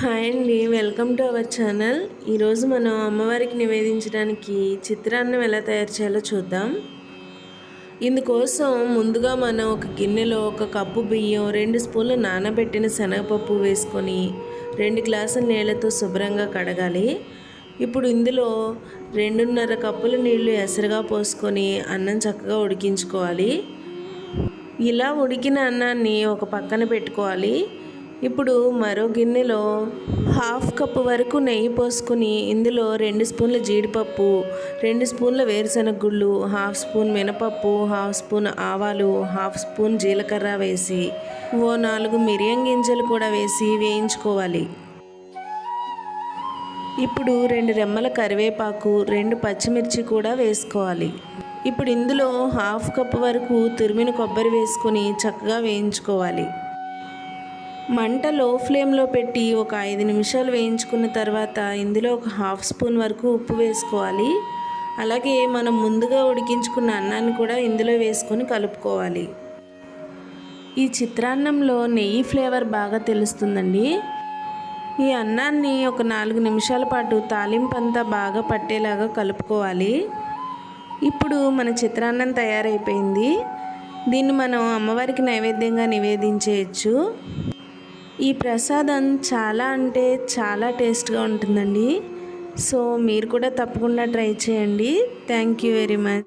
Hi అండి welcome to our channel. ఈరోజు మనం అమ్మవారికి నివేదించడానికి చిత్రాన్నం ఎలా తయారు చేయాలో చూద్దాం. ఇందుకోసం ముందుగా మనం ఒక గిన్నెలో ఒక కప్పు బియ్యం రెండు స్పూన్లు నానబెట్టిన శనగపప్పు వేసుకొని రెండు గ్లాసుల నీళ్ళతో శుభ్రంగా కడగాలి. ఇప్పుడు ఇందులో రెండున్నర కప్పుల నీళ్ళు ఎసరుగా పోసుకొని అన్నం చక్కగా ఉడికించుకోవాలి. ఇలా ఉడికిన అన్నాన్ని ఒక పక్కన పెట్టుకోవాలి. ఇప్పుడు మరో గిన్నెలో హాఫ్ కప్ వరకు నెయ్యి పోసుకుని ఇందులో రెండు స్పూన్ల జీడిపప్పు రెండు స్పూన్ల వేరుశనగ గుళ్ళు హాఫ్ స్పూన్ మినపప్పు హాఫ్ స్పూన్ ఆవాలు హాఫ్ స్పూన్ జీలకర్ర వేసి ఓ నాలుగు మిరియం గింజలు కూడా వేసి వేయించుకోవాలి. ఇప్పుడు రెండు రెమ్మల కరివేపాకు రెండు పచ్చిమిర్చి కూడా వేసుకోవాలి. ఇప్పుడు ఇందులో హాఫ్ కప్ వరకు తురిమిన కొబ్బరి వేసుకొని చక్కగా వేయించుకోవాలి. మంట లో ఫ్లేమ్లో పెట్టి ఒక ఐదు నిమిషాలు వేయించుకున్న తర్వాత ఇందులో ఒక హాఫ్ స్పూన్ వరకు ఉప్పు వేసుకోవాలి. అలాగే మనం ముందుగా ఉడికించుకున్న అన్నాన్ని కూడా ఇందులో వేసుకొని కలుపుకోవాలి. ఈ చిత్రాన్నంలో నెయ్యి ఫ్లేవర్ బాగా తెలుస్తుందండి. ఈ అన్నాన్ని ఒక నాలుగు నిమిషాల పాటు తాలింపు అంతా బాగా పట్టేలాగా కలుపుకోవాలి. ఇప్పుడు మన చిత్రాన్నం తయారైపోయింది. దీన్ని మనం అమ్మవారికి నైవేద్యంగా నివేదించేయచ్చు. ఈ ప్రసాదం చాలా అంటే చాలా టేస్ట్గా ఉంటుందండి. సో మీరు కూడా తప్పకుండా ట్రై చేయండి. Thank you very much.